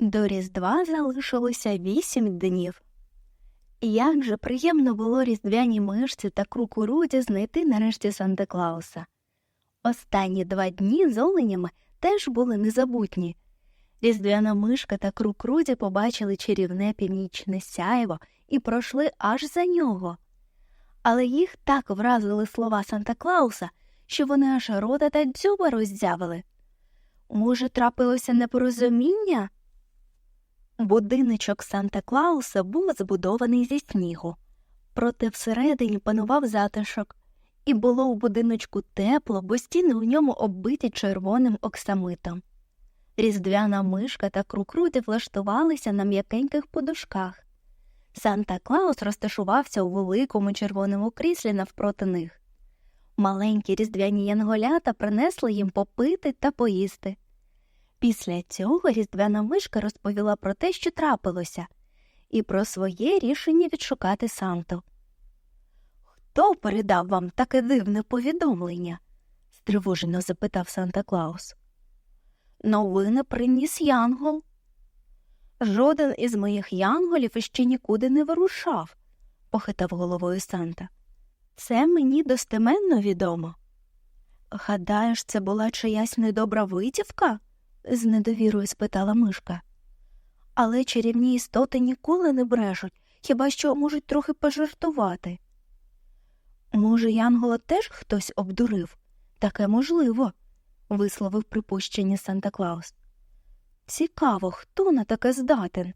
До Різдва залишилося вісім днів. Як же приємно було різдвяній мишці та кукуруді знайти нарешті Санта Клауса. Останні два дні з оленями теж були незабутні. Різдвяна мишка та крукруді побачили чарівне північне сяйво і пройшли аж за нього. Але їх так вразили слова Санта Клауса, що вони аж рота та дзюба роззявили. Може, трапилося непорозуміння? Будиночок Санта Клауса був збудований зі снігу, проте всередині панував затишок, і було у будиночку тепло, бо стіни у ньому оббиті червоним оксамитом. Різдвяна мишка та крукруди влаштувалися на м'якеньких подушках. Санта Клаус розташувався у великому червоному кріслі навпроти них. Маленькі різдвяні янголята принесли їм попити та поїсти. Після цього різдвяна мишка розповіла про те, що трапилося, і про своє рішення відшукати Санту. Хто передав вам таке дивне повідомлення? стривожено запитав Санта Клаус. Новини приніс Янгол. Жоден із моїх янголів іще нікуди не вирушав, похитав головою Санта. Це мені достеменно відомо. Гадаєш, це була чиясь недобра витівка? З недовірою спитала мишка. Але чарівні істоти ніколи не брешуть, хіба що можуть трохи пожартувати. Може, Янгола теж хтось обдурив? Таке можливо, висловив припущення Санта Клаус. Цікаво, хто на таке здатен.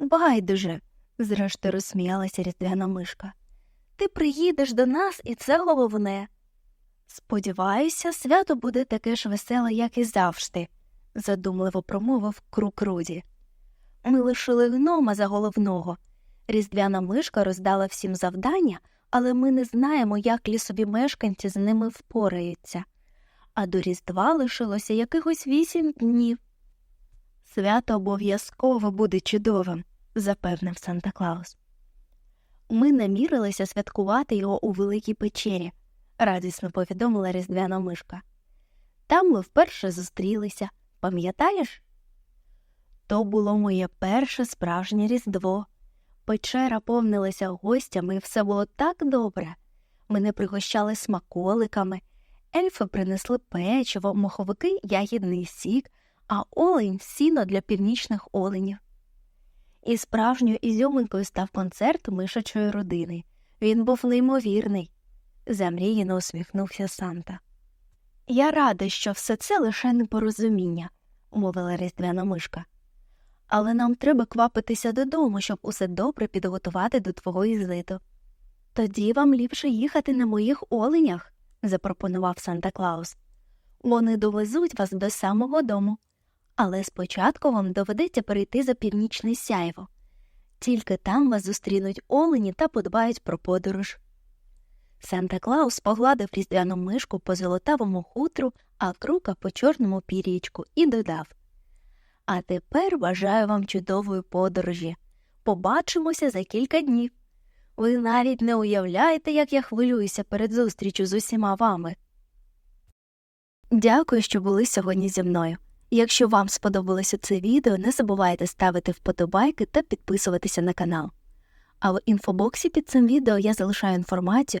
Байдуже, зрештою розсміялася різдвяна мишка. Ти приїдеш до нас, і це головне. Сподіваюся, свято буде таке ж веселе, як і завжди, задумливо промовив крук Руді. Ми лишили гнома за головного. Різдвяна мишка роздала всім завдання, але ми не знаємо, як лісові мешканці з ними впораються. А до Різдва лишилося якихось вісім днів. Свято обов'язково буде чудовим, запевнив Санта Клаус. Ми намірилися святкувати його у великій печері, радісно повідомила різдвяна мишка. Там ми вперше зустрілися, пам'ятаєш? То було моє перше справжнє різдво. Печера повнилася гостями, і все було так добре. Мене пригощали смаколиками, ельфи принесли печиво, моховики ягідний сік, а олень сіно для північних оленів. І справжньою ізюминкою став концерт мишачої родини. Він був неймовірний, замріяно усміхнувся Санта. Я рада, що все це лише непорозуміння, мовила різдвяна мишка. Але нам треба квапитися додому, щоб усе добре підготувати до твого візиту. Тоді вам ліпше їхати на моїх оленях, запропонував Санта Клаус. Вони довезуть вас до самого дому, але спочатку вам доведеться перейти за північне сяйво. Тільки там вас зустрінуть олені та подбають про подорож. Санта Клаус погладив різдвяну мишку по золотавому хутру, а крука по чорному пірічку і додав А тепер бажаю вам чудової подорожі. Побачимося за кілька днів. Ви навіть не уявляєте, як я хвилююся перед зустрічю з усіма вами. Дякую, що були сьогодні зі мною. Якщо вам сподобалося це відео, не забувайте ставити вподобайки та підписуватися на канал. А в інфобоксі під цим відео я залишаю інформацію,